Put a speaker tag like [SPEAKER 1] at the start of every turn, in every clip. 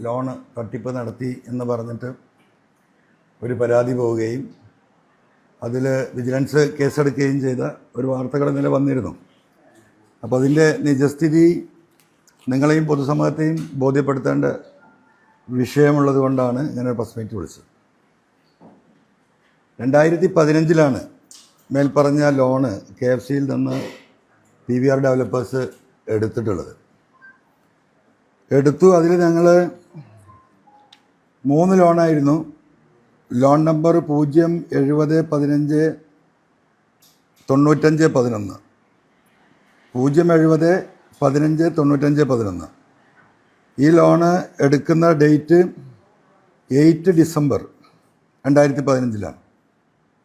[SPEAKER 1] Loan തട്ടിപ്പ് നടത്തി എന്ന് പറഞ്ഞിട്ട് ഒരു പരാതി പോവുകയും അതിൽ വിജിലൻസ് കേസെടുക്കുകയും ചെയ്ത ഒരു വാർത്തകൾ ഇന്നലെ വന്നിരുന്നു. അപ്പോൾ അതിന്റെ നിജസ്ഥിതി നിങ്ങളെയും പൊതുസമൂഹത്തെയും ബോധ്യപ്പെടുത്തേണ്ട വിഷയമുള്ളത് കൊണ്ടാണ് ഒരു പ്രസ് മീറ്റ് വിളിച്ചത്. രണ്ടായിരത്തി പതിനഞ്ചിലാണ് മേൽപ്പറഞ്ഞ ലോണ് കെ എഫ് സിയിൽ നിന്ന് പി വി ആർ ഡെവലപ്പേഴ്സ് എടുത്തിട്ടുള്ളത്. എടുത്തു. അതിൽ ഞങ്ങൾ മൂന്ന് ലോണായിരുന്നു. ലോൺ നമ്പർ പൂജ്യം എഴുപത് പതിനഞ്ച് തൊണ്ണൂറ്റഞ്ച് പതിനൊന്ന്. പൂജ്യം എഴുപത് പതിനഞ്ച് തൊണ്ണൂറ്റഞ്ച് പതിനൊന്ന്. ഈ ലോണ് എടുക്കുന്ന ഡേറ്റ് എയ്റ്റ് ഡിസംബർ രണ്ടായിരത്തി പതിനഞ്ചിലാണ്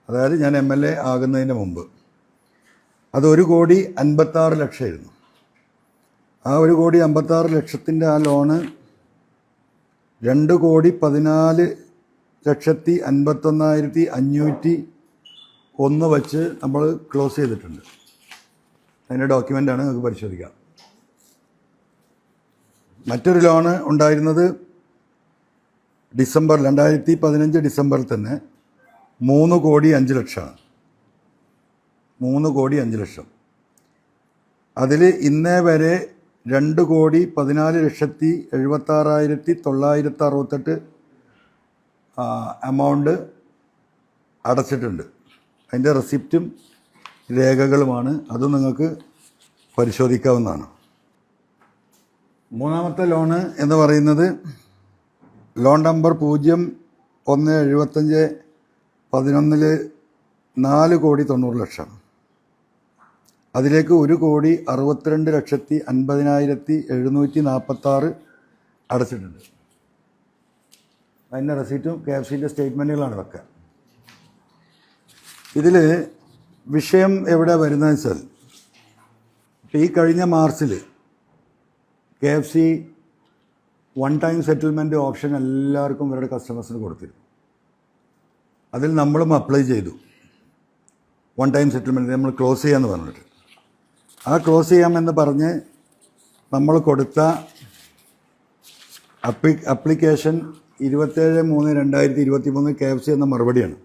[SPEAKER 1] അതായത് ഞാൻ എം എൽ എ ആകുന്നതിന് മുമ്പ്. അത് ഒരു കോടി അൻപത്താറ് ലക്ഷമായിരുന്നു. ആ ഒരു കോടി അമ്പത്താറ് ലക്ഷത്തിന്റെ ആ ലോണ് രണ്ട് കോടി പതിനാല് ലക്ഷത്തി അൻപത്തൊന്നായിരത്തി അഞ്ഞൂറ്റി ഒന്ന് വച്ച് നമ്മൾ ക്ലോസ് ചെയ്തിട്ടുണ്ട്. അതിന്റെ ഡോക്യുമെന്റാണ് നമുക്ക് പരിശോധിക്കാം. മറ്റൊരു ലോണ് ഉണ്ടായിരുന്നത് ഡിസംബർ രണ്ടായിരത്തി പതിനഞ്ച് ഡിസംബറിൽ തന്നെ മൂന്ന് കോടി അഞ്ച് ലക്ഷമാണ്. മൂന്ന് കോടി അഞ്ച് ലക്ഷം. അതിൽ ഇന്നേ വരെ രണ്ട് കോടി പതിനാല് ലക്ഷത്തി എഴുപത്താറായിരത്തി തൊള്ളായിരത്തി അറുപത്തെട്ട് എമൗണ്ട് അടച്ചിട്ടുണ്ട്. അതിന്റെ റെസിപ്റ്റും രേഖകളുമാണ്. അത് നിങ്ങൾക്ക് പരിശോധിക്കാവുന്നതാണ്. മൂന്നാമത്തെ ലോണ് എന്ന് പറയുന്നത് ലോൺ നമ്പർ പൂജ്യം ഒന്ന് എഴുപത്തഞ്ച് പതിനൊന്നിൽ നാല് കോടി തൊണ്ണൂറ് ലക്ഷം. അതിലേക്ക് ഒരു കോടി അറുപത്തിരണ്ട് ലക്ഷത്തി അൻപതിനായിരത്തി എഴുന്നൂറ്റി നാൽപ്പത്താറ് അടച്ചിട്ടുണ്ട്. അതിന്റെ റെസീറ്റും കെ എഫ് സിന്റെ സ്റ്റേറ്റ്മെന്റുകളാണ് ഇതൊക്കെ. ഇതിൽ വിഷയം എവിടെ വരുന്നതെന്ന് വെച്ചാൽ ഈ കഴിഞ്ഞ മാർച്ചിൽ K F C one time settlement option എല്ലാവർക്കും ഇവരുടെ കസ്റ്റമേഴ്സിന് കൊടുത്തിരുന്നു. അതിൽ നമ്മളും അപ്ലൈ ചെയ്തു. വൺ ടൈം സെറ്റിൽമെന്റ് നമ്മൾ ക്ലോസ് ചെയ്യാമെന്ന് പറഞ്ഞിട്ട്. ആ ക്ലോസ് ചെയ്യാമെന്ന് പറഞ്ഞ് നമ്മൾ കൊടുത്ത അപ്ലി അപ്ലിക്കേഷൻ ഇരുപത്തേഴ് മൂന്ന് രണ്ടായിരത്തി ഇരുപത്തി മൂന്ന് കെ എഫ് സി എന്ന മറുപടിയാണ്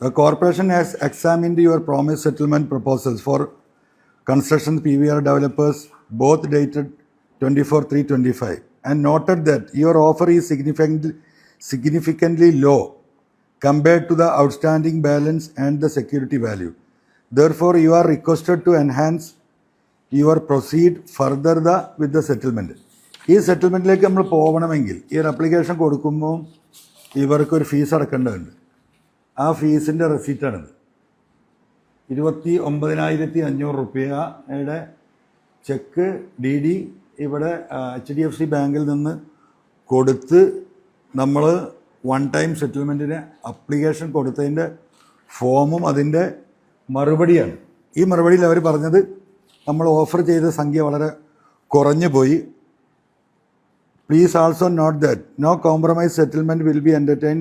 [SPEAKER 1] The corporation has examined your promised settlement proposals for construction PVR developers, both dated 24 3 25, and noted that your offer is significantly, significantly low compared to the outstanding balance and the security value. Therefore, you are requested to enhance your proceed further the with the settlement. ഈ സെറ്റിൽമെന്റിലേക്ക് നമ്മൾ പോകണമെങ്കിൽ ഈ ഒരു application കൊടുക്കുമ്പോൾ ഇവർക്കൊരു fees അടക്കേണ്ടതുണ്ട് ആ ഫീസിന്റെ റെസീറ്റാണിത് ഇരുപത്തി ഒമ്പതിനായിരത്തി അഞ്ഞൂറ് റുപ്യയുടെ ചെക്ക് ഡി ഡി ഇവിടെ എച്ച് ഡി എഫ് സി ബാങ്കിൽ നിന്ന് കൊടുത്ത് നമ്മൾ വൺ ടൈം സെറ്റിൽമെന്റിന് അപ്ലിക്കേഷൻ കൊടുത്തതിന്റെ ഫോമും അതിന്റെ മറുപടിയാണ് ഈ മറുപടിയിൽ അവർ പറഞ്ഞത് നമ്മൾ ഓഫർ ചെയ്ത സംഖ്യ വളരെ കുറഞ്ഞു പോയി please also note that no compromise settlement will be entertain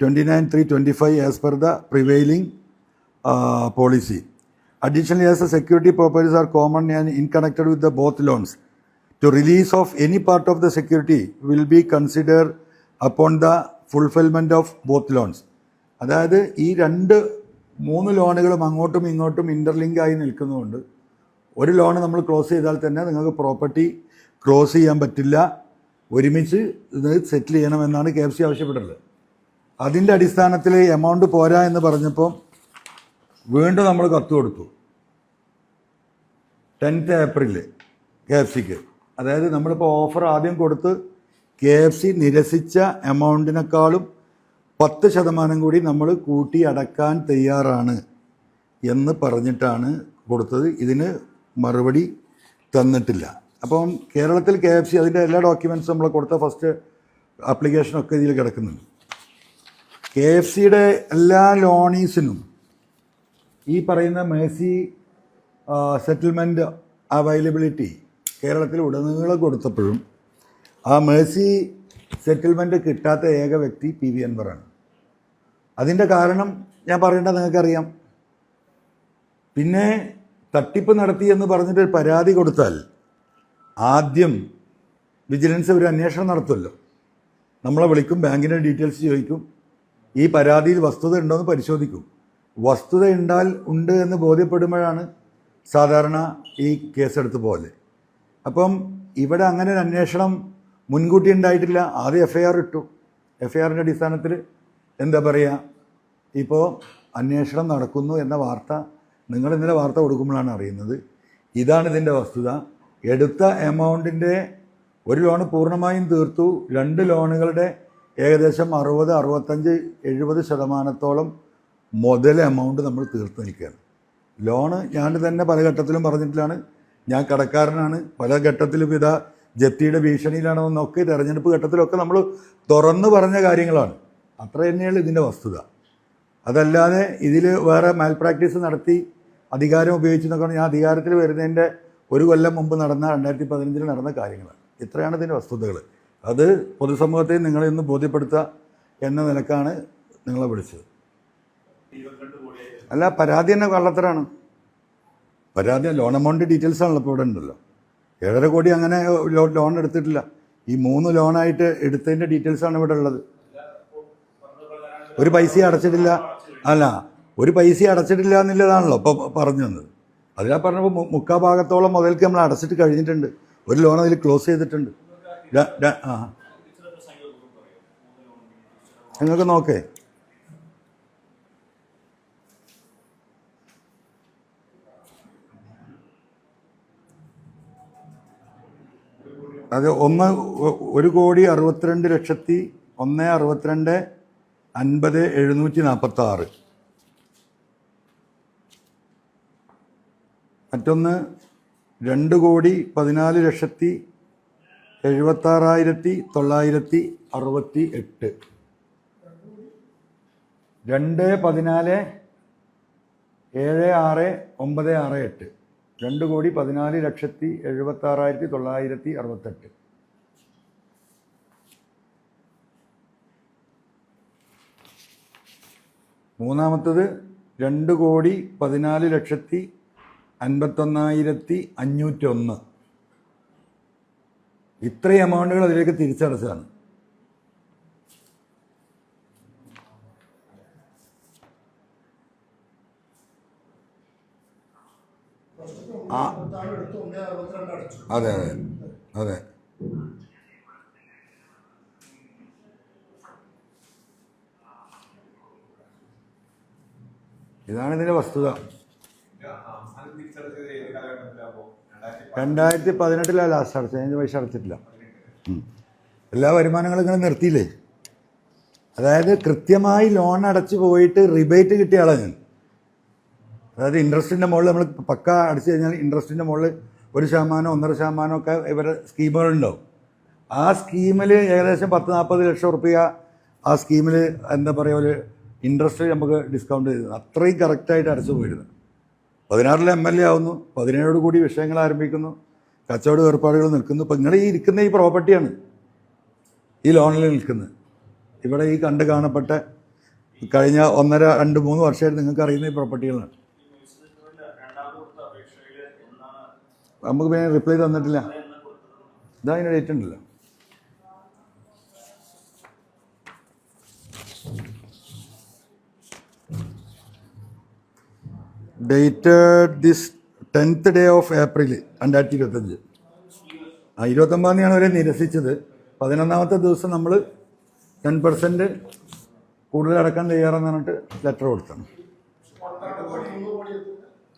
[SPEAKER 1] twenty nine three twenty five as per the prevailing policy. Additionally, as the security purposes are common and interconnected with the both loans, to release of any part of the security will be considered upon the fulfillment of both loans. അതായത് ഈ രണ്ട് മൂന്ന് ലോണുകളും അങ്ങോട്ടും ഇങ്ങോട്ടും interlink ആയി നിൽക്കുന്നതുകൊണ്ട് ഒരു loan നമ്മൾ ക്ലോസ് ചെയ്താൽ തന്നെ നിങ്ങൾക്ക് പ്രോപ്പർട്ടി ക്ലോസ് ചെയ്യാൻ പറ്റില്ല. ഒരുമിച്ച് ഇത് സെറ്റിൽ ചെയ്യണമെന്നാണ് കെ എഫ് സി ആവശ്യപ്പെട്ടിട്ടുള്ളത്. അതിന്റെ അടിസ്ഥാനത്തിൽ എമൗണ്ട് പോരാ എന്ന് പറഞ്ഞപ്പോൾ വീണ്ടും നമ്മൾ കത്ത് കൊടുത്തു. ടെൻത്ത് ഏപ്രിലിൽ കെ എഫ് സിക്ക് അതായത് നമ്മളിപ്പോൾ ഓഫർ ആദ്യം കൊടുത്ത് കെ എഫ് സി നിരസിച്ച എമൗണ്ടിനേക്കാളും പത്ത് ശതമാനം കൂടി നമ്മൾ കൂട്ടി അടക്കാൻ തയ്യാറാണ് എന്ന് പറഞ്ഞിട്ടാണ് കൊടുത്തത്. ഇതിന് മറുപടി തന്നിട്ടില്ല. അപ്പം കേരളത്തിൽ കെ എഫ് സി അതിന്റെ എല്ലാ ഡോക്യുമെന്റ്സും നമ്മൾ കൊടുത്ത ഫസ്റ്റ് ആപ്ലിക്കേഷനൊക്കെ ഇതിൽ കിടക്കുന്നുണ്ട്. കെ എഫ് സിയുടെ എല്ലാ ലോണീസിനും ഈ പറയുന്ന മേഴ്സി സെറ്റിൽമെന്റ് അവൈലബിലിറ്റി കേരളത്തിൽ ഉടനീളം കൊടുത്തപ്പോഴും ആ മേഴ്സി സെറ്റിൽമെന്റ് കിട്ടാത്ത ഏക വ്യക്തി പി വി അൻവറാണ് അതിന്റെ കാരണം ഞാൻ പറയേണ്ടത് നിങ്ങൾക്കറിയാം. പിന്നെ തട്ടിപ്പ് നടത്തി എന്ന് പറഞ്ഞിട്ട് പരാതി കൊടുത്താൽ ആദ്യം വിജിലൻസ് ഒരു അന്വേഷണം നടത്തുമല്ലോ. നമ്മളെ വിളിക്കും ബാങ്കിന്റെ ഡീറ്റെയിൽസ് ചോദിക്കും ഈ പരാതിയിൽ വസ്തുത ഉണ്ടോ എന്ന് പരിശോധിക്കും. വസ്തുത ഉണ്ടാൽ ഉണ്ട് എന്ന് ബോധ്യപ്പെടുമ്പോഴാണ് സാധാരണ ഈ കേസെടുത്ത് പോലെ അപ്പം ഇവിടെ അങ്ങനെ ഒരു അന്വേഷണം മുൻകൂട്ടി ഉണ്ടായിട്ടില്ല. ആദ്യം എഫ് ഐ ആർ ഇട്ടു. എഫ് ഐ ആറിന്റെ അടിസ്ഥാനത്തിൽ എന്താ പറയുക ഇപ്പോൾ അന്വേഷണം നടക്കുന്നു എന്ന വാർത്ത നിങ്ങൾ ഇന്നലെ വാർത്ത കൊടുക്കുമ്പോഴാണ് അറിയുന്നത്. ഇതാണ് ഇതിന്റെ വസ്തുത. എടുത്ത എമൗണ്ടിന്റെ ഒരു ലോൺ പൂർണമായും തീർത്തു. രണ്ട് ലോണുകളുടെ ഏകദേശം അറുപത് അറുപത്തഞ്ച് എഴുപത് ശതമാനത്തോളം മുതൽ എമൗണ്ട് നമ്മൾ തീർത്ത് നിൽക്കുകയാണ്. ലോണ് ഞാൻ തന്നെ പല ഘട്ടത്തിലും പറഞ്ഞിട്ടില്ലാണ് ഞാൻ കടക്കാരനാണ്. പല ഘട്ടത്തിലും ഇതാ ജപ്തിയുടെ ഭീഷണിയിലാണെന്നൊക്കെ തെരഞ്ഞെടുപ്പ് ഘട്ടത്തിലൊക്കെ നമ്മൾ തുറന്നു പറഞ്ഞ കാര്യങ്ങളാണ്. അത്ര തന്നെയാണ് ഇതിന്റെ വസ്തുത. അതല്ലാതെ ഇതിൽ വേറെ മാൽ പ്രാക്ടീസ് നടത്തി അധികാരം ഉപയോഗിച്ച് നോക്കണം ഞാൻ അധികാരത്തിൽ വരുന്നതിന്റെ ഒരു കൊല്ലം മുമ്പ് നടന്ന രണ്ടായിരത്തി പതിനഞ്ചിൽ നടന്ന കാര്യങ്ങളാണ് ഇത്രയാണ് ഇതിന്റെ വസ്തുതകൾ അത് പൊതുസമൂഹത്തെ നിങ്ങളെ ഒന്ന് ബോധ്യപ്പെടുത്തുക എന്ന നിലക്കാണ് നിങ്ങളെ വിളിച്ചത്. അല്ല പരാതി തന്നെ കള്ളത്തരാണ്. പരാതി ലോൺ എമൗണ്ട് ഡീറ്റെയിൽസ് ആണല്ലോ ഇപ്പോൾ ഇവിടെ ഉണ്ടല്ലോ. ഏഴര കോടി അങ്ങനെ ലോൺ എടുത്തിട്ടില്ല. ഈ മൂന്ന് ലോണായിട്ട് എടുത്തതിന്റെ ഡീറ്റെയിൽസ് ആണ് ഇവിടെ ഉള്ളത്. ഒരു പൈസ അടച്ചിട്ടില്ല. അല്ല ഒരു പൈസ അടച്ചിട്ടില്ല എന്നുള്ളതാണല്ലോ ഇപ്പോൾ പറഞ്ഞു തന്നത് അതിലാ പറഞ്ഞപ്പോൾ മുക്കാ ഭാഗത്തോളം മുതൽക്ക് നമ്മൾ അടച്ചിട്ട് കഴിഞ്ഞിട്ടുണ്ട്. ഒരു ലോൺ അതിൽ ക്ലോസ് ചെയ്തിട്ടുണ്ട്. ആ. നിങ്ങൾക്ക് നോക്കേ. അത് ഒന്ന് ഒരു കോടി അറുപത്തിരണ്ട് ലക്ഷത്തി ഒന്ന് അറുപത്തിരണ്ട് അൻപത് എഴുന്നൂറ്റി നാൽപ്പത്തി ആറ് മറ്റൊന്ന് രണ്ട് കോടി പതിനാല് ലക്ഷത്തി എഴുപത്താറായിരത്തി തൊള്ളായിരത്തി അറുപത്തി എട്ട്. രണ്ട് പതിനാല് ഏഴ് ആറ് ഒമ്പത് ആറ് എട്ട്. രണ്ട് കോടി പതിനാല് ലക്ഷത്തി എഴുപത്താറായിരത്തി തൊള്ളായിരത്തി അറുപത്തെട്ട്. മൂന്നാമത്തത് രണ്ട് കോടി പതിനാല് ലക്ഷത്തി അൻപത്തൊന്നായിരത്തി അഞ്ഞൂറ്റൊന്ന്. ഇത്രയും എമൗണ്ടുകൾ അതിലേക്ക് തിരിച്ചടച്ചതാണ് അതെ അതെ അതെ. ഇതാണ് ഇതിന്റെ വസ്തുത.
[SPEAKER 2] രണ്ടായിരത്തി
[SPEAKER 1] പതിനെട്ടിലാണ് ലാസ്റ്റ് അടച്ചത് അതിന് പൈസ അടച്ചിട്ടില്ല. എല്ലാ വരുമാനങ്ങളും ഇങ്ങനെ നിർത്തിയില്ലേ? അതായത് കൃത്യമായി ലോൺ അടച്ചു പോയിട്ട് റിബേറ്റ് കിട്ടിയ ആളാണ് ഞാൻ. അതായത് ഇൻട്രസ്റ്റിന്റെ മുകളിൽ നമ്മൾ പക്ക അടച്ചു കഴിഞ്ഞാൽ ഇൻട്രസ്റ്റിന്റെ മുകളിൽ ഒരു ശതമാനം ഒന്നര ശതമാനം ഒക്കെ ഇവരുടെ സ്കീമുകളുണ്ടാവും. ആ സ്കീമിൽ ഏകദേശം പത്ത് നാൽപ്പത് ലക്ഷം റുപ്യ ആ സ്കീമിൽ എന്താ പറയുക ഒരു ഇൻട്രസ്റ്റ് നമുക്ക് ഡിസ്കൗണ്ട് ചെയ്തു അത്രയും കറക്റ്റായിട്ട് അടച്ചു പോയിരുന്നു. പതിനാറിൽ എം എൽ എ ആവുന്നു. പതിനേഴോട് കൂടി വിഷയങ്ങൾ ആരംഭിക്കുന്നു. കച്ചവട ഏർപ്പാടുകൾ നിൽക്കുന്നു. ഇപ്പം നിങ്ങൾ ഈ ഇരിക്കുന്ന ഈ പ്രോപ്പർട്ടിയാണ് ഈ ലോണിൽ നിൽക്കുന്നത്. ഇവിടെ ഈ കണ്ട് കാണപ്പെട്ട കഴിഞ്ഞ ഒന്നര രണ്ട് മൂന്ന് വർഷമായിട്ട് നിങ്ങൾക്ക് അറിയുന്ന ഈ പ്രോപ്പർട്ടികളാണ് നമുക്ക് പിന്നെ റിപ്ലൈ തന്നിട്ടില്ല. ഇതാ അതിന്റെ ഡേറ്റ് ഉണ്ടല്ലോ. Dated this tenth day of April രണ്ടായിരത്തി ഇരുപത്തഞ്ച്. ആ ഇരുപത്തൊമ്പതാം തീയതിയാണ് അവരെ നിരസിച്ചത്. പതിനൊന്നാമത്തെ ദിവസം നമ്മൾ ടെൻ പെർസെന്റ് കൂടുതൽ അടക്കാൻ തയ്യാറെന്ന് പറഞ്ഞിട്ട് ലെറ്റർ കൊടുത്താണ്.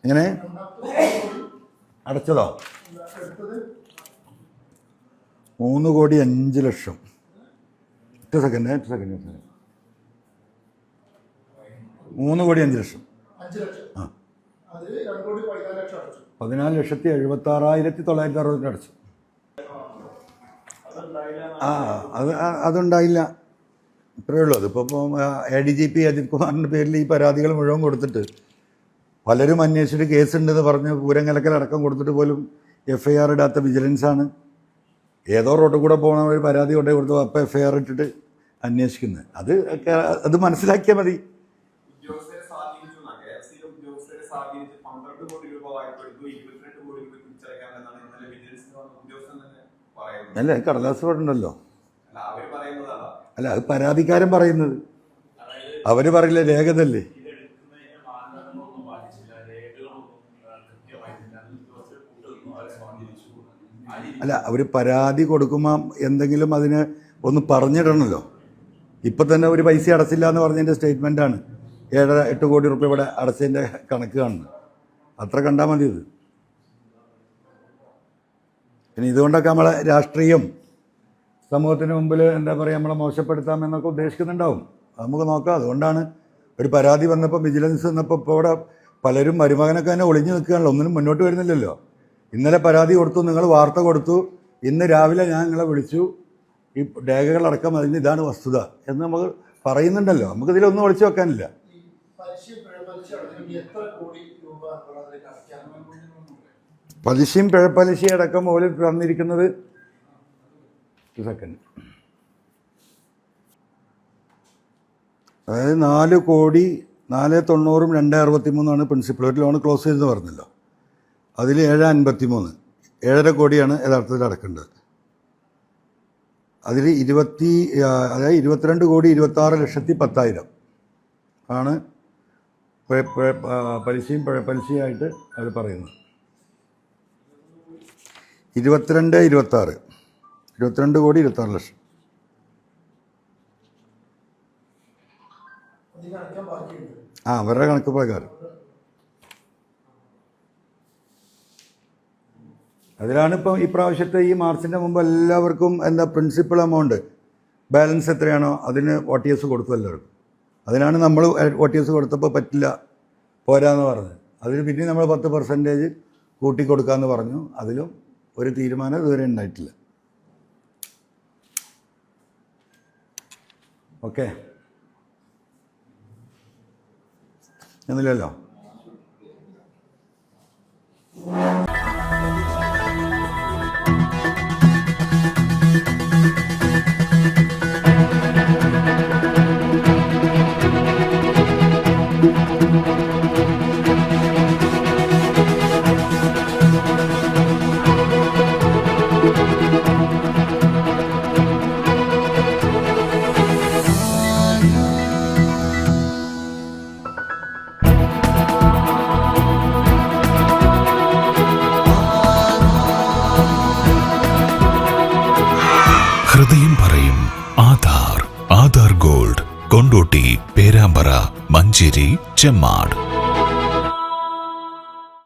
[SPEAKER 1] എങ്ങനെ? അടച്ചതോ? മൂന്ന് കോടി അഞ്ച് ലക്ഷം. എട്ട് സെക്കൻഡ് എട്ട് സെക്കൻഡ് മൂന്ന് കോടി അഞ്ച് ലക്ഷം. ആ.
[SPEAKER 3] പതിനാല്
[SPEAKER 1] ലക്ഷത്തി എഴുപത്തി ആറായിരത്തി തൊള്ളായിരത്തി അറുപത്തി അടച്ചു. ആ അത് അതുണ്ടായില്ല. ഇത്രയേ ഉള്ളൂ. അതിപ്പോൾ ഇപ്പം A D G P Ajith കുമാറിന്റെ പേരിൽ ഈ പരാതികൾ മുഴുവൻ കൊടുത്തിട്ട് പലരും അന്വേഷിച്ചിട്ട് കേസുണ്ടെന്ന് പറഞ്ഞ് പൂരം കലക്കലടക്കം കൊടുത്തിട്ട് പോലും എഫ് ഐ ആർ ഇടാത്ത വിജിലൻസാണ് ഏതോ റോട്ടിൽ കൂടെ പോകണ ഒരു പരാതി കൊണ്ടേ കൊടുത്തു. അപ്പോൾ എഫ് ഐ ആർ ഇട്ടിട്ട് അന്വേഷിക്കുന്നത് അത് അത് മനസ്സിലാക്കിയാൽ മതി
[SPEAKER 2] ഉദ്യോഗസ്ഥരെ സ്വാധീനിച്ചു കെ എഫ് സിയിലെ ഉദ്യോഗസ്ഥരെ സ്വാധീനിച്ച് പന്ത്രണ്ട് കോടി രൂപ വായ്പ എടുത്തു ഇരുപത്തിരണ്ട് കോടി രൂപ തിരിച്ചടയ്ക്കാമെന്നാണ് ഇന്നലെ വിജിലൻസിന് വന്ന ഉദ്യോഗസ്ഥൻ തന്നെ പറയുന്നത് പറയുന്നത്
[SPEAKER 1] അല്ല കടലാസ് ഉണ്ടല്ലോ
[SPEAKER 2] അല്ല
[SPEAKER 1] അത്. പരാതിക്കാരൻ പറയുന്നത്. അവർ പറയില്ല രേഖതല്ലേ? അല്ല അവർ പരാതി കൊടുക്കുമ്പോൾ എന്തെങ്കിലും അതിന് ഒന്ന് പറഞ്ഞിടണമല്ലോ ഇപ്പം തന്നെ ഒരു പൈസ അടച്ചില്ല എന്ന് പറഞ്ഞതിന്റെ സ്റ്റേറ്റ്മെന്റാണ് ഏഴര എട്ട് കോടി റുപ്യ ഇവിടെ അടച്ചതിന്റെ കണക്ക് കാണുന്നത്. അത്ര കണ്ടാൽ മതി ഇത്. പിന്നെ ഇതുകൊണ്ടൊക്കെ നമ്മളെ രാഷ്ട്രീയം സമൂഹത്തിന് മുമ്പിൽ എന്താ പറയുക നമ്മളെ മോശപ്പെടുത്താം എന്നൊക്കെ ഉദ്ദേശിക്കുന്നുണ്ടാവും. അത് നമുക്ക് നോക്കാം. അതുകൊണ്ടാണ് ഒരു പരാതി വന്നപ്പോൾ വിജിലൻസ് വന്നപ്പോൾ ഇപ്പോൾ ഇവിടെ പലരും മരുമകനൊക്കെ തന്നെ ഒളിഞ്ഞു നിൽക്കുകയാണല്ലോ. ഒന്നിനും മുന്നോട്ട് വരുന്നില്ലല്ലോ. ഇന്നലെ പരാതി കൊടുത്തു നിങ്ങൾ വാർത്ത കൊടുത്തു. ഇന്ന് രാവിലെ ഞാൻ നിങ്ങളെ വിളിച്ചു. ഈ രേഖകളടക്കം അതിന് ഇതാണ് വസ്തുത എന്ന് നമുക്ക് പറയുന്നുണ്ടല്ലോ നമുക്കിതിലൊന്നും ഒളിച്ചു വെക്കാനില്ല. പലിശയും പിഴപ്പലിശയും അടക്കം ഓൽ തന്നിരിക്കുന്നത് സെക്കൻഡ് അതായത് നാല് കോടി നാല് തൊണ്ണൂറും രണ്ട് അറുപത്തി മൂന്നാണ് പ്രിൻസിപ്പൽ ഒരു ലോൺ ക്ലോസ് ചെയ്തെന്ന് പറഞ്ഞല്ലോ. അതിൽ ഏഴ് അൻപത്തി മൂന്ന് ഏഴര കോടിയാണ് യഥാർത്ഥത്തിൽ അടക്കേണ്ടത്. അതിൽ ഇരുപത്തി അതായത് ഇരുപത്തിരണ്ട് കോടി ഇരുപത്താറ് ലക്ഷത്തി പത്തായിരം ആണ് പലിശയും പലിശയായിട്ട് അവർ പറയുന്നത്. ഇരുപത്തിരണ്ട് ഇരുപത്താറ്. ഇരുപത്തിരണ്ട് കോടി ഇരുപത്താറ് ലക്ഷം. ആ അവരുടെ കണക്ക് പ്രകാരം. അതിലാണ് ഇപ്പം ഈ പ്രാവശ്യത്തെ ഈ മാർച്ചിന്റെ മുമ്പ് എല്ലാവർക്കും എന്താ പ്രിൻസിപ്പൾ എമൗണ്ട് ബാലൻസ് എത്രയാണോ അതിന് ഒ ടി എസ് കൊടുത്തു എല്ലാവർക്കും. അതിനാണ് നമ്മൾ ഒ ടി എസ് കൊടുത്തപ്പോൾ പറ്റില്ല പോരാന്ന് പറഞ്ഞത്. അതിന് പിന്നെ നമ്മൾ പത്ത് പെർസെന്റേജ് കൂട്ടിക്കൊടുക്കാമെന്ന് പറഞ്ഞു. അതിലും ഒരു തീരുമാനം ഇതുവരെ ഉണ്ടായിട്ടില്ല. ഓക്കെ എന്നില്ലല്ലോ
[SPEAKER 4] മഞ്ചേരി ചെമ്മാട്.